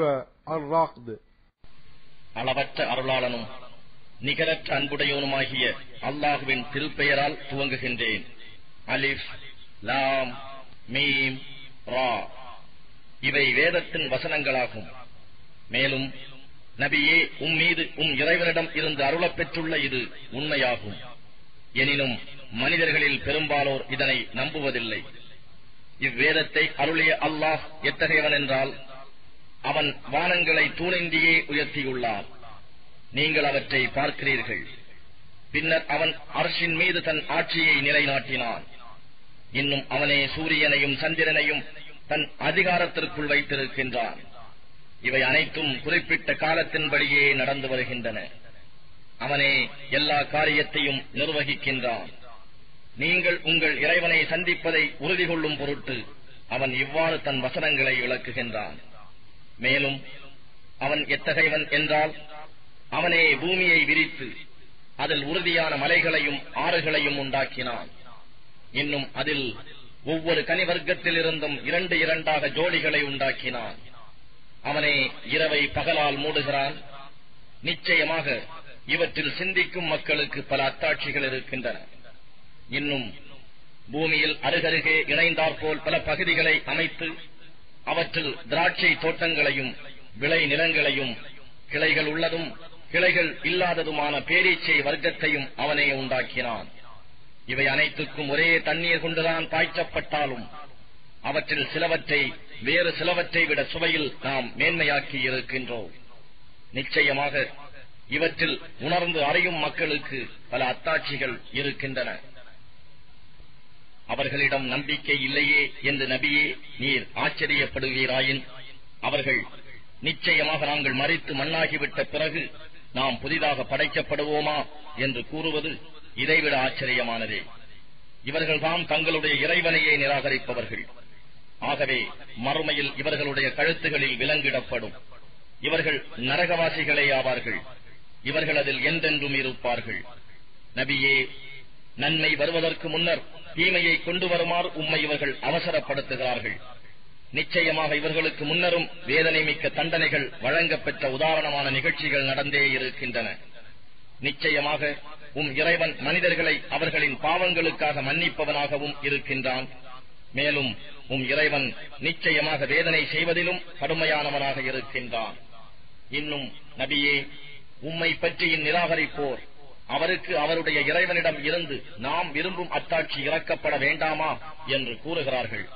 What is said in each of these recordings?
சூர அர் ராக்த் அளவற்ற அருளாளனும் நிகரற்ற அன்புடையவனுமாகிய அல்லாஹுவின் திருப்பெயரால் துவங்குகின்றேன். அலிஃப் லாம் மீம் ரா. இவை வேதத்தின் வசனங்களாகும். மேலும் நபியே உம் மீது உம் இறைவனிடம் இருந்து அருளப் பெற்றுள்ள இது உண்மையாகும். எனினும் மனிதர்களில் பெரும்பாலோர் இதனை நம்புவதில்லை. இவ்வேதத்தை அருளிய அல்லாஹ் எத்தகையவன் என்றால் அவன் வானங்களை தூணிந்தியே உயர்த்தியுள்ளான். நீங்கள் அவற்றை பார்க்கிறீர்கள். பின்னர் அவன் அரசின் மீது தன் ஆட்சியை நிலைநாட்டினான். இன்னும் அவனே சூரியனையும் சந்திரனையும் தன் அதிகாரத்திற்குள் வைத்திருக்கின்றான். இவை அனைத்தும் குறிப்பிட்ட காலத்தின்படியே நடந்து வருகின்றன. அவனே எல்லா காரியத்தையும் நிர்வகிக்கின்றான். நீங்கள் உங்கள் இறைவனை சந்திப்பதை உறுதி கொள்ளும் பொருட்டு அவன் இவ்வாறு தன் வசனங்களை விளக்குகின்றான். மேலும் அவன் எத்தகையவன் என்றால் அவனே பூமியை விரித்து அதில் உறுதியான மலைகளையும் ஆறுகளையும் உண்டாக்கினான். இன்னும் அதில் ஒவ்வொரு கனிவர்க்கத்திலிருந்தும் இரண்டு இரண்டாக ஜோடிகளை உண்டாக்கினான். அவனே இரவை பகலால் மூடுகிறான். நிச்சயமாக இவற்றில் சிந்திக்கும் மக்களுக்கு பல அத்தாட்சிகள் இருக்கின்றன. இன்னும் பூமியில் அருகருகே இணைந்தாற்போல் பல பகுதிகளை அமைத்து அவற்றில் திராட்சை தோட்டங்களையும் விளை நிலங்களையும் கிளைகள் உள்ளதும் கிளைகள் இல்லாததுமான பேரீச்சை வர்க்கத்தையும் அவனே உண்டாக்கினான். இவை அனைத்துக்கும் ஒரே தண்ணீர் கொண்டுதான் பாய்ச்சப்பட்டாலும் அவற்றில் சிலவற்றை வேறு சிலவற்றை விட சுவையில் நாம் மேன்மையாக்கி இருக்கின்றோம். நிச்சயமாக இவற்றில் உணர்ந்து அறியும் மக்களுக்கு பல அத்தாட்சிகள் இருக்கின்றன. அவர்களிடம் நம்பிக்கை இல்லையே என்று நபியே நீர் ஆச்சரியப்படுவீராயின். அவர்கள் நிச்சயமாக நாங்கள் மறித்து மண்ணாகிவிட்ட பிறகு நாம் புதிதாக படைக்கப்படுவோமா என்று கூறுவது இதைவிட ஆச்சரியமானதே. இவர்கள்தான் தங்களுடைய இறைவனையே நிராகரிப்பவர்கள். ஆகவே மறுமையில் இவர்களுடைய கழுத்துகளில் விலங்கிடப்படும். இவர்கள் நரகவாசிகளே ஆவார்கள். இவர்கள் அதில் என்றென்றும் இருப்பார்கள். நபியே நன்மை வருவதற்கு முன்னர் தீமையை கொண்டு வருமாறு உம்மை இவர்கள் அவசரப்படுத்துகிறார்கள். நிச்சயமாக இவர்களுக்கு முன்னரும் வேதனை மிக்க தண்டனைகள் வழங்கப்பெற்ற உதாரணமான நிகழ்ச்சிகள் நடந்தே இருக்கின்றன. நிச்சயமாக உம் இறைவன் மனிதர்களை அவர்களின் பாவங்களுக்காக மன்னிப்பவனாகவும் இருக்கின்றான். மேலும் உம் இறைவன் நிச்சயமாக வேதனை செய்வதிலும் கடுமையானவனாக இருக்கின்றான். இன்னும் நபியே உம்மை பற்றி இந்நிராகரிப்போர் அவருக்கு அவருடைய இறைவனிடம் இருந்து நாம் விரும்பும் அத்தாட்சி இறக்கப்பட வேண்டாமா என்று கூறுகிறார்கள்.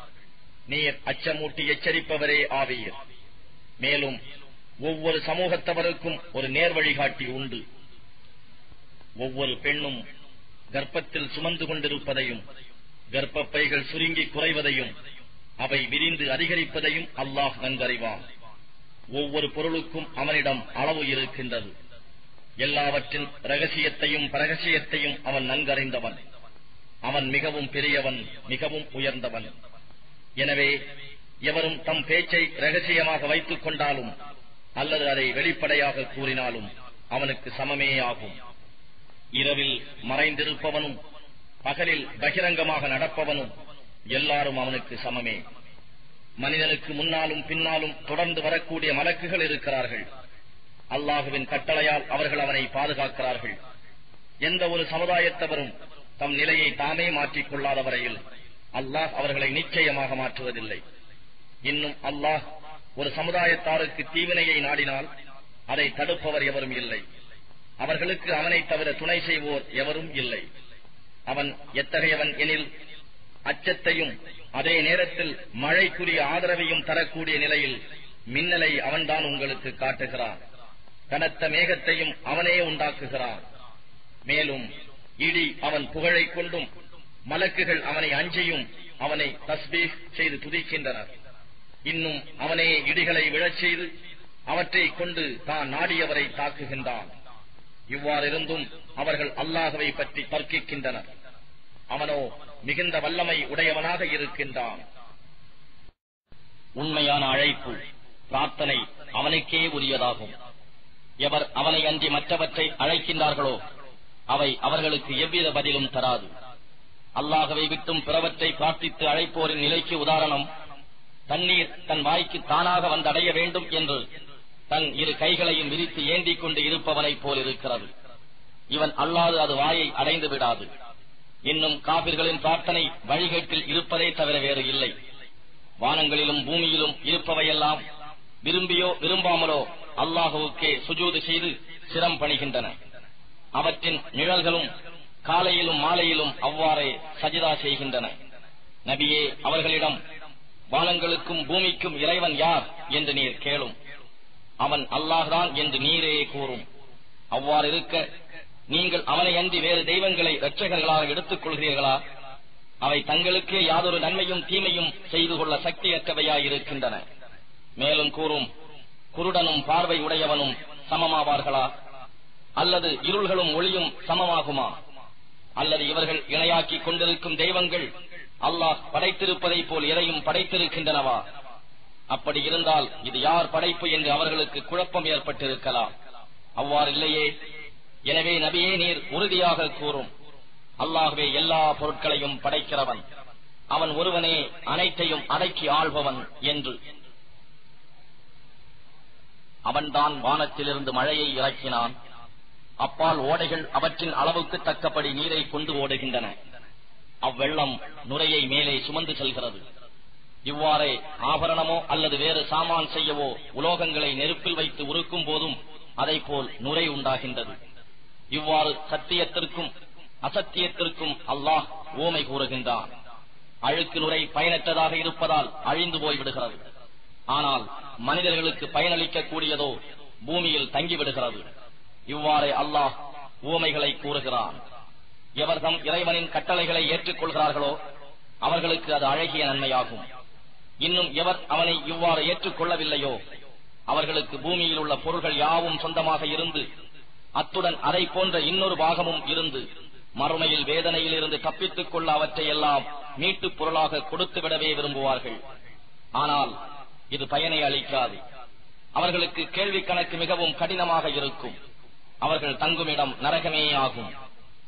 நீர் அச்சமூட்டி எச்சரிப்பவரே ஆவீர். மேலும் ஒவ்வொரு சமூகத்தவருக்கும் ஒரு நேர் வழிகாட்டி உண்டு. ஒவ்வொரு பெண்ணும் கர்ப்பத்தில் சுமந்து கொண்டிருப்பதையும் கர்ப்பப்பைகள் சுருங்கி குறைவதையும் அவை விரிந்து அதிகரிப்பதையும் அல்லாஹ் நன்கறிவான். ஒவ்வொரு பொருளுக்கும் அவனிடம் அளவு இருக்கின்றது. எல்லாவற்றின் ரகசியத்தையும் பரகசியத்தையும் அவன் நன்கறிந்தவன். அவன் மிகவும் பெரியவன் மிகவும் உயர்ந்தவன். எனவே எவரும் தம் பேச்சை ரகசியமாக வைத்துக் கொண்டாலும் அல்லது அதை வெளிப்படையாக கூறினாலும் அவனுக்கு சமமேயாகும் இரவில் மறைந்திருப்பவனும் பகலில் பகிரங்கமாக நடப்பவனும் எல்லாரும் அவனுக்கு சமமே. மனிதனுக்கு முன்னாலும் பின்னாலும் தொடர்ந்து வரக்கூடிய மலக்குகள் இருக்கிறார்கள். அல்லாஹுவின் கட்டளையால் அவர்கள் அவனை பாதுகாக்கிறார்கள். எந்த ஒரு சமுதாயத்தவரும் தம் நிலையை தாமே மாற்றிக் கொள்ளாத வரையில் அல்லாஹ் அவர்களை நிச்சயமாக மாற்றுவதில்லை. இன்னும் அல்லாஹ் ஒரு சமுதாயத்தாருக்கு தீவினையை நாடினால் அதை தடுப்பவர் எவரும் இல்லை. அவர்களுக்கு அவனை தவிர துணை செய்வோர் எவரும் இல்லை. அவன் எத்தகையவன் எனில் அச்சத்தையும் அதே நேரத்தில் மழைக்குரிய ஆதரவையும் தரக்கூடிய நிலையில் மின்னலை அவன்தான் உங்களுக்கு காட்டுகிறான். கனத்த மேகத்தையும் அவனே உண்டாக்குகிறான். மேலும் இடி அவன் புகழை கொண்டும் மலக்குகள் அவனை அஞ்சியும் அவனை தஸ்பீக் செய்து துதிக்கின்றனர். இன்னும் அவனே இடிகளை விழச் செய்து அவற்றை கொண்டு தான் நாடியவரை தாக்குகின்றான். இவ்வாறிருந்தும் அவர்கள் அல்லாஹவை பற்றி தர்க்கிக்கின்றனர். அவனோ மிகுந்த வல்லமை உடையவனாக இருக்கின்றான். உண்மையான அழைப்பு பிரார்த்தனை அவனுக்கே உரியதாகும். எவர் அவனை அன்றி மற்றவற்றை அழைக்கின்றார்களோ அவை அவர்களுக்கு எவ்வித பதிலும் தராது. அல்லாகவே விட்டும் பிறவற்றை பிரார்த்தித்து அழைப்போரின் நிலைக்கு உதாரணம் தண்ணீர் தன் வாய்க்கு தானாக வந்தடைய வேண்டும் என்று தன் இரு கைகளையும் விரித்து ஏந்திக் கொண்டு இருப்பவனைப் போல் இருக்கிறது இவன் அல்லாது அது வாயை அடைந்து விடாது. இன்னும் காபிர்களின் பிரார்த்தனை வழிகேட்டில் இருப்பதே தவிர வேறு இல்லை. வானங்களிலும் பூமியிலும் இருப்பவையெல்லாம் விரும்பியோ விரும்பாமலோ அல்லாஹுவுக்கே சுஜூது செய்து சிரம் பணிகின்றன. அவற்றின் நிழல்களும் காலையிலும் மாலையிலும் அவ்வாறே சஜிதா செய்கின்றன. நபியே அவர்களிடம் வானங்களுக்கும் பூமிக்கும் இறைவன் யார் என்று நீர் கேளும். அவன் அல்லாஹ்தான் என்று நீரே கூறும். அவ்வாறு இருக்க நீங்கள் அவனை அன்றி வேறு தெய்வங்களை இரட்சகர்களாக எடுத்துக் கொள்கிறீர்களா அவை தங்களுக்கே யாதொரு நன்மையும் தீமையும் செய்து கொள்ள சக்தியற்றவையாயிருக்கின்றன. மேலும் கூறும் குருடனும் பார்வை உடையவனும் சமமாவார்களா? அல்லது இருள்களும் ஒளியும் சமமாகுமா? அல்லது இவர்கள் இணையாக்கிக் கொண்டிருக்கும் தெய்வங்கள் அல்லாஹ் படைத்திருப்பதைப் போல் எதையும் படைத்திருக்கின்றனவா? அப்படி இருந்தால் இது யார் படைப்பு என்று அவர்களுக்கு குழப்பம் ஏற்பட்டிருக்கலாம். அவ்வாறு இல்லையே. எனவே நபியே நீர் உறுதியாக கூறும். அல்லாகவே எல்லா பொருட்களையும் படைக்கிறவன். அவன் ஒருவனே அனைத்தையும் அடக்கி ஆள்பவன் என்று. அவன்தான் வானத்திலிருந்து மழையை இறக்கினான். அப்பால் ஓடைகள் அவற்றின் அளவுக்கு தக்கபடி நீரை கொண்டு ஓடுகின்றன. அவ்வெள்ளம் நுரையை மேலே சுமந்து செல்கிறது. இவ்வாறே ஆபரணமோ அல்லது வேறு சாமான் செய்யவோ உலோகங்களை நெருப்பில் வைத்து உருக்கும் போதும் போல் நுரை உண்டாகின்றது. இவ்வாறு சத்தியத்திற்கும் அசத்தியத்திற்கும் அல்லாஹ் ஓமை கூறுகின்றான். அழுக்கு நுரை பயனற்றதாக இருப்பதால் அழிந்து போய்விடுகிறது. ஆனால் மனிதர்களுக்கு பயனளிக்க கூடியதோ பூமியில் தங்கிவிடுகிறது. இவ்வாறே அல்லாஹ் ஊமைகளை கூறுகிறான். எவர் தம் இறைவனின் கட்டளைகளை ஏற்றுக்கொள்கிறார்களோ அவர்களுக்கு அது அழகிய நன்மையாகும். இன்னும் எவர் அவனை இவ்வாறு ஏற்றுக்கொள்ளவில்லையோ அவர்களுக்கு பூமியில் உள்ள பொருள்கள் யாவும் சொந்தமாக இருந்து அத்துடன் அதை போன்ற இன்னொரு பாகமும் இருந்து மறுமையில் வேதனையில் இருந்து தப்பித்துக் கொள்ள அவற்றை எல்லாம் மீட்டுப் பொருளாக கொடுத்துவிடவே விரும்புவார்கள். ஆனால் இது பயனை அளிக்காது. அவர்களுக்கு கேள்வி கணக்கு மிகவும் கடினமாக இருக்கும். அவர்கள் தங்குமிடம் நரகமே ஆகும்.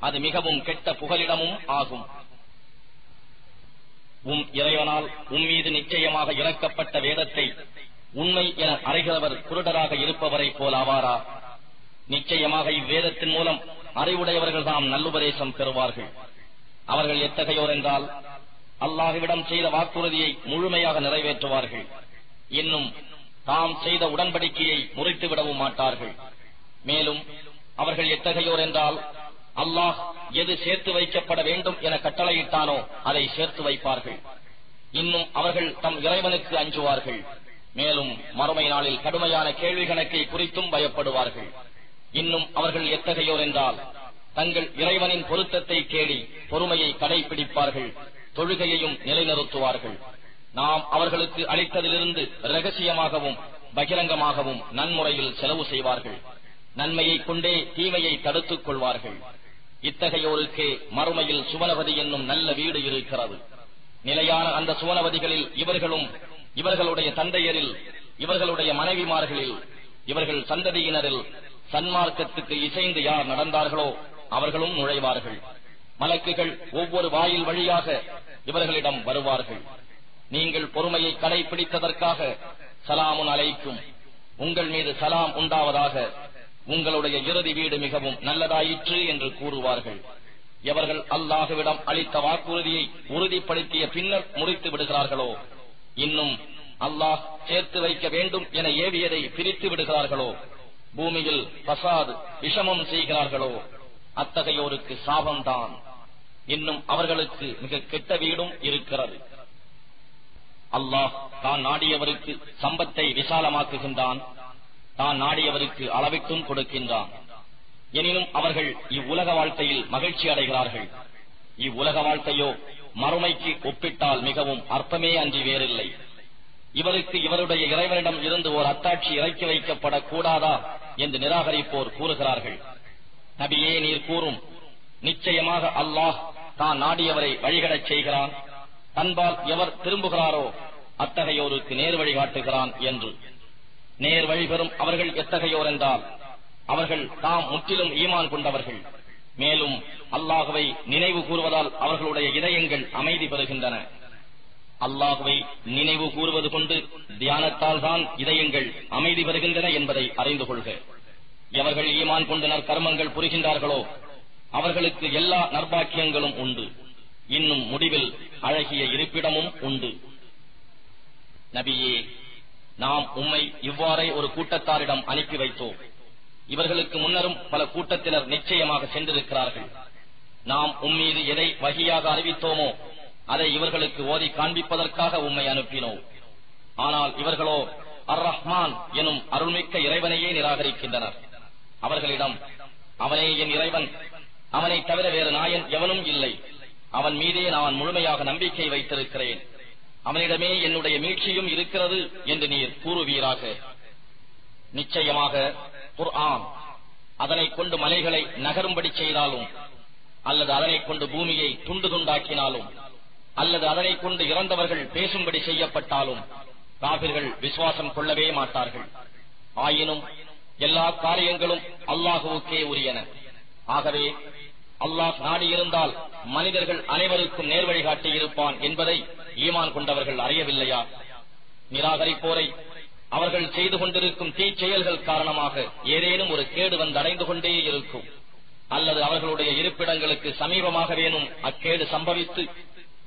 அது மிகவும் கெட்ட புகலிடமும் ஆகும். உம் இறைவனால் உன் மீது நிச்சயமாக இறக்கப்பட்ட வேதத்தை உண்மை என அறைகிறவர் குருடராக இருப்பவரை போல் ஆவாரா? நிச்சயமாக இவ்வேதத்தின் மூலம் அறிவுடையவர்கள் தாம் நல்லுபதேசம் பெறுவார்கள். அவர்கள் எத்தகையோர் என்றால் அல்லாஹுவிடம் செய்த வாக்குறுதியை முழுமையாக நிறைவேற்றுவார்கள். இன்னும் தாம் செய்த உடன்படிக்கையை முறித்துவிடவும் மாட்டார்கள். மேலும் அவர்கள் எத்தகையோர் என்றால் அல்லாஹ் எது சேர்த்து வைக்கப்பட வேண்டும் என கட்டளையிட்டானோ அதை சேர்த்து வைப்பார்கள். இன்னும் அவர்கள் தம் இறைவனுக்கு அஞ்சுவார்கள். மேலும் மறுமை நாளில் கடுமையான கேள்வி கணக்கை குறித்தும் பயப்படுவார்கள். இன்னும் அவர்கள் எத்தகையோர் என்றால் தங்கள் இறைவனின் பொருத்தத்தை கேடி பொறுமையை கடைபிடிப்பார்கள் தொழுகையையும் நிலைநிறுத்துவார்கள். நாம் அவர்களுக்கு அளித்ததிலிருந்து ரகசியமாகவும் பகிரங்கமாகவும் நன்முறையில் செலவு செய்வார்கள். நன்மையைக் கொண்டே தீமையை தடுத்துக் கொள்வார்கள். இத்தகையோருக்கு மறுமையில் சுவனவதி என்னும் நல்ல வீடு இருக்கிறது. நிலையான அந்த சுவனவதிகளில் இவர்களும் இவர்களுடைய தந்தையரில் இவர்களுடைய மனைவிமார்களில் இவர்கள் சந்ததியினரில் சன்மார்க்கத்துக்கு இசைந்து யார் நடந்தார்களோ அவர்களும் நுழைவார்கள். மலக்குகள் ஒவ்வொரு வாயில் வழியாக இவர்களிடம் வருவார்கள். நீங்கள் பொறுமையை கடைபிடித்ததற்காக சலாமுன் அலைக்கும். உங்கள் மீது சலாம் உண்டாவதாக உங்களுடைய இறுதி வீடு மிகவும் நல்லதாயிற்று என்று கூறுவார்கள். எவர்கள் அல்லாஹுவிடம் அளித்த வாக்குறுதியை உறுதிப்படுத்திய பின்னர் முறித்து விடுகிறார்களோ? இன்னும் அல்லாஹ் சேர்த்து வைக்க வேண்டும் என ஏவியதை பிரித்து விடுகிறார்களோ? பூமியில் பசாது விஷமம் செய்கிறார்களோ? அத்தகையோருக்கு சாபம்தான். இன்னும் அவர்களுக்கு மிக கெட்ட வீடும் இருக்கிறது. அல்லாஹ் தான் நாடியவருக்கு சம்பத்தை விசாலமாக்குகின்றான். தான் நாடியவருக்கு அளவிட்டும் கொடுக்கின்றான். எனினும் அவர்கள் இவ்வுலக வாழ்க்கையில் மகிழ்ச்சி அடைகிறார்கள். இவ்வுலக வாழ்க்கையோ மறுமைக்கு ஒப்பிட்டால் மிகவும் அர்த்தமே அன்றி வேறில்லை. இவருக்கு இவருடைய இறைவனிடம் இருந்து ஓர் அத்தாட்சி இறக்கி வைக்கப்படக் கூடாதா என்று நிராகரிப்போர் கூறுகிறார்கள். நபியே நீர் கூறும் நிச்சயமாக அல்லாஹ் தான் நாடியவரை வழிகடச் செய்கிறான். தன்பால் எவர் திரும்புகிறாரோ அத்தகையோருக்கு நேர் வழி காட்டுகிறான் என்று. நேர் வழி பெறும் அவர்கள் எத்தகையோர் என்றால் அவர்கள் தாம் முற்றிலும் ஈமான் கொண்டவர்கள். மேலும் அல்லாஹுவை நினைவு கூறுவதால் அவர்களுடைய இதயங்கள் அமைதி பெறுகின்றன. அல்லாஹுவை நினைவு கூறுவது கொண்டு தியானத்தால் தான் இதயங்கள் அமைதி பெறுகின்றன என்பதை அறிந்து கொள்க. எவர்கள் ஈமான் கொண்டு நற்கர்மங்கள் புரிகின்றார்களோ அவர்களுக்கு எல்லா நற்பாக்கியங்களும் உண்டு. இன்னும் முடிவில் அழகிய இருப்பிடமும் உண்டு. நபியே நாம் உம்மை இவ்வாறே ஒரு கூட்டத்தாரிடம் அனுப்பி வைத்தோம். இவர்களுக்கு முன்னரும் பல கூட்டத்தினர் நிச்சயமாக சென்றிருக்கிறார்கள். நாம் உம்மீது எதை வகியாக அறிவித்தோமோ அதை இவர்களுக்கு ஓதி காண்பிப்பதற்காக உம்மை அனுப்பினோம். ஆனால் இவர்களோ அர் ரஹ்மான் எனும் அருள்மிக்க இறைவனையே நிராகரிக்கின்றனர். அவர்களிடம் அவனே என் இறைவன் அவனை தவிர வேறு நாயன் எவனும் இல்லை. அவன் மீதே நான் முழுமையாக நம்பிக்கை வைத்திருக்கிறேன். அவனிடமே என்னுடைய மீட்சியும் இருக்கிறது என்று நீர் கூறுவீராக. நிச்சயமாக குர்ஆன் அதனை கொண்டு மலைகளை நகரும்படி செய்தாலும் அல்லது அதனை கொண்டு பூமியை துண்டு துண்டாக்கினாலும் அல்லது அதனை கொண்டு இறந்தவர்கள் பேசும்படி செய்யப்பட்டாலும் காபிர்கள் விசுவாசம் கொள்ளவே மாட்டார்கள். ஆயினும் எல்லா காரியங்களும் அல்லாஹுவுக்கே உரியன. ஆகவே அல்லாஹ் நாடியிருந்தால் மனிதர்கள் அனைவருக்கும் நேர்வழிகாட்டி இருப்பான் என்பதை ஈமான் கொண்டவர்கள் அறியவில்லையா? நிராகரிப்போரை அவர்கள் செய்து கொண்டிருக்கும் தீச்செயல்கள் காரணமாக ஏதேனும் ஒரு கேடு வந்து அடைந்து கொண்டே இருக்கும். அல்லது அவர்களுடைய இருப்பிடங்களுக்கு சமீபமாகவேனும் அக்கேடு சம்பவித்து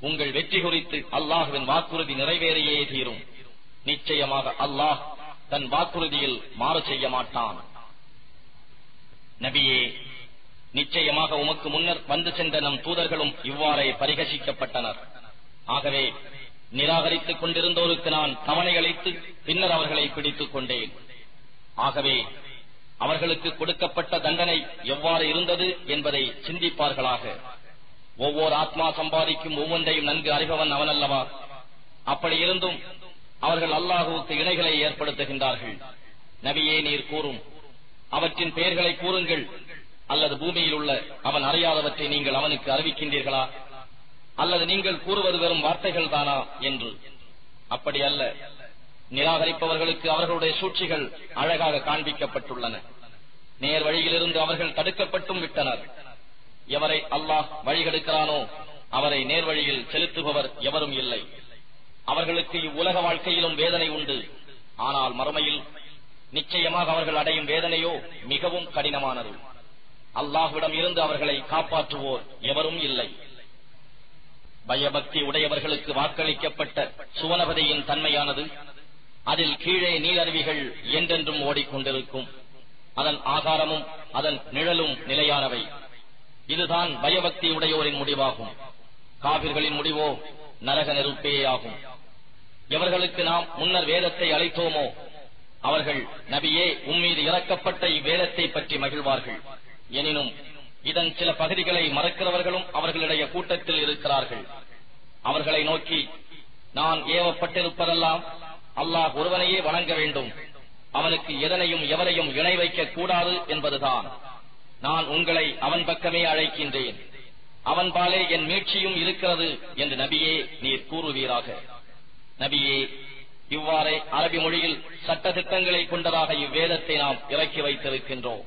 உங்கள் வெற்றி குறித்து அல்லாஹுவின் வாக்குறுதி நிறைவேறியே தீரும். நிச்சயமாக அல்லாஹ் தன் வாக்குறுதியில் மாறு செய்ய மாட்டான். நபியே நிச்சயமாக உமக்கு முன்னர் வந்து சென்ற நம் தூதர்களும் இவ்வாறே பரிகசிக்கப்பட்டனர். ஆகவே நிராகரித்துக் கொண்டிருந்தோருக்கு நான் தவணை அளித்து பின்னர் அவர்களை பிடித்துக் கொண்டேன். ஆகவே அவர்களுக்கு கொடுக்கப்பட்ட தண்டனை எவ்வாறு இருந்தது என்பதை சிந்திப்பார்களாக. ஒவ்வொரு ஆத்மா சம்பாதிக்கும் ஒவ்வொன்றையும் நன்கு அறிபவன் அவனல்லவா? அப்படி இருந்தும் அவர்கள் அல்லாஹுவுக்கு இணைகளை ஏற்படுத்துகின்றார்கள். நபியே நீர் கூறும். அவற்றின் பெயர்களை கூறுங்கள். அல்லது பூமியில் உள்ள அவன் அறியாதவற்றை நீங்கள் அவனுக்கு அறிவிக்கின்றீர்களா? அல்லது நீங்கள் கூறுவது வெறும் வார்த்தைகள் தானா என்று? அப்படி அல்ல. நிராகரிப்பவர்களுக்கு அவர்களுடைய சூழ்ச்சிகள் அழகாக காண்பிக்கப்பட்டுள்ளன. நேர் வழியிலிருந்து அவர்கள் தடுக்கப்பட்டும் விட்டனர். எவரை அல்லாஹ் வழிகெடுக்கிறானோ அவரை நேர்வழியில் செலுத்துபவர் எவரும் இல்லை. அவர்களுக்கு இவ்வுலக வாழ்க்கையிலும் வேதனை உண்டு. ஆனால் மறுமையில் நிச்சயமாக அவர்கள் அடையும் வேதனையோ மிகவும் கடினமானது. அல்லாஹுவிடம் இருந்து அவர்களை காப்பாற்றுவோர் எவரும் இல்லை. பயபக்தி உடையவர்களுக்கு வாக்களிக்கப்பட்ட சுவனபதியின் தன்மையானது அதில் கீழே நீரருவிகள் என்றென்றும் ஓடிக்கொண்டிருக்கும். அதன் ஆகாரமும் அதன் நிழலும் நிலையானவை. இதுதான் பயபக்தி உடையோரின் முடிவாகும். காவிர்களின் முடிவோ நரக நெருப்பேயாகும் எவர்களுக்கு நாம் முன்னர் வேதத்தை அளித்தோமோ அவர்கள் நபியே உம்மீது இறக்கப்பட்ட இவ்வேதத்தை பற்றி மகிழ்வார்கள். எனினும் இதன் சில பகுதிகளை மறக்கிறவர்களும் அவர்களுடைய கூட்டத்தில் இருக்கிறார்கள். அவர்களை நோக்கி நான் ஏவப்பட்டிருப்பதெல்லாம் அல்லாஹ் ஒருவனையே வணங்க வேண்டும். அவனுக்கு எதனையும் எவரையும் இணை வைக்க கூடாது என்பதுதான். நான் உங்களை அவன் பக்கமே அழைக்கின்றேன். அவன்பாலே என் மீட்சியும் இருக்கிறது என்று நபியே நீர் கூறுவீராக. நபியே இவ்வாறே அரபி மொழியில் சட்ட திட்டங்களை கொண்டதாக இவ்வேதத்தை நாம் இறக்கி வைத்திருக்கின்றோம்.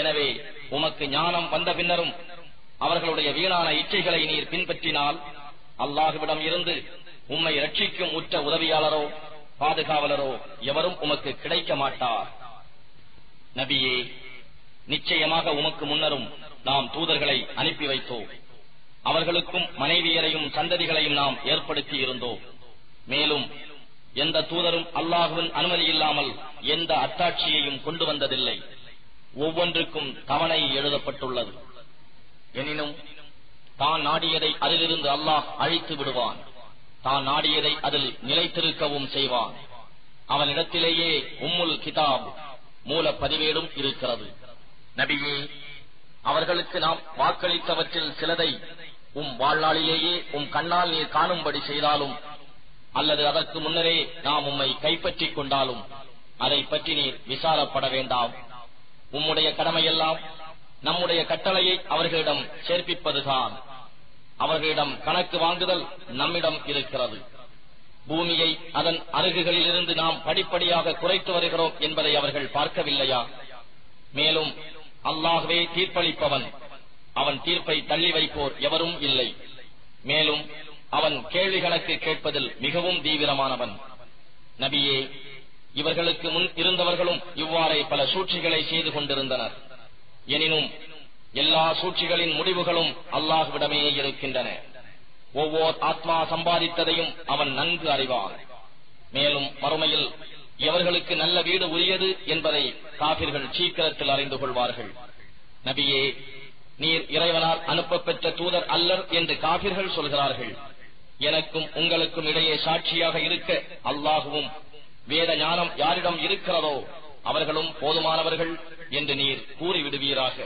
எனவே உமக்கு ஞானம் வந்த பின்னரும் அவர்களுடைய வீணான இச்சைகளை நீர் பின்பற்றினால் அல்லாஹுவிடம் இருந்து உம்மை ரட்சிக்கும் உற்ற உதவியாளரோ பாதுகாவலரோ எவரும் உமக்கு கிடைக்க மாட்டார். நபியே நிச்சயமாக உமக்கு முன்னரும் நாம் தூதர்களை அனுப்பி வைத்தோம். அவர்களுக்கும் மனைவியரையும் சந்ததிகளையும் நாம் ஏற்படுத்தி இருந்தோம். மேலும் எந்த தூதரும் அல்லாஹுவின் அனுமதி இல்லாமல் எந்த அத்தாட்சியையும் கொண்டு வந்ததில்லை. ஒவ்வொன்றுக்கும் தவணை எழுதப்பட்டுள்ளது. எனினும் தான் நாடியதை அதிலிருந்து அல்லாஹ் அழித்து விடுவான். தான் நாடியதை அதில் நிலைத்திருக்கவும் செய்வான். அவனிடத்திலேயே உம்முல் கிதாப் மூல பதிவேடும் இருக்கிறது. நபியே அவர்களுக்கு நாம் வாக்களித்தவற்றில் சிலதை உம் வாழ்நாளிலேயே உம் கண்ணால் நீர் காணும்படி செய்தாலும் அல்லது அதற்கு முன்னரே நாம் உம்மை கைப்பற்றிக் கொண்டாலும் அதை பற்றி நீர் விசாரப்பட வேண்டாம். உம்முடைய கடமையெல்லாம் நம்முடைய கட்டளையை அவர்களிடம் சேர்ப்பிப்பதுதான். அவர்களிடம் கணக்கு வாங்குதல் நம்மிடம் இருக்கிறது. பூமியை அதன் அருகுகளிலிருந்து நாம் படிப்படியாக குறைத்து வருகிறோம் என்பதை அவர்கள் பார்க்கவில்லையா? மேலும் அல்லாகவே தீர்ப்பளிப்பவன். அவன் தீர்ப்பை தள்ளி வைப்போர் எவரும் இல்லை. மேலும் அவன் கேள்வி கணக்கு கேட்பதில் மிகவும் தீவிரமானவன். நபியே இவர்களுக்கு முன் இருந்தவர்களும் இவ்வாறே பல சூழ்ச்சிகளை செய்து கொண்டிருந்தனர். எனினும் எல்லா சூழ்ச்சிகளின் முடிவுகளும் அல்லாஹ்விடமே இருக்கின்றன. ஒவ்வொரு ஆத்மா சம்பாதித்ததையும் அவன் நன்கு அறிவான். மேலும் மறுமையில் எவர்களுக்கு நல்ல வீடு உரியது என்பதை காபிர்கள் சீக்கிரத்தில் அறிந்து கொள்வார்கள். நபியே நீர் இறைவனால் அனுப்பப்பெற்ற தூதர் அல்லர் என்று காபிர்கள் சொல்கிறார்கள். எனக்கும் உங்களுக்கும் இடையே சாட்சியாக இருக்க அல்லாகவும் வேத ஞானம் யாரிடம் இருக்கிறதோ அவர்களும் போதுமானவர்கள் என்று நீர் கூறிவிடுவீராக.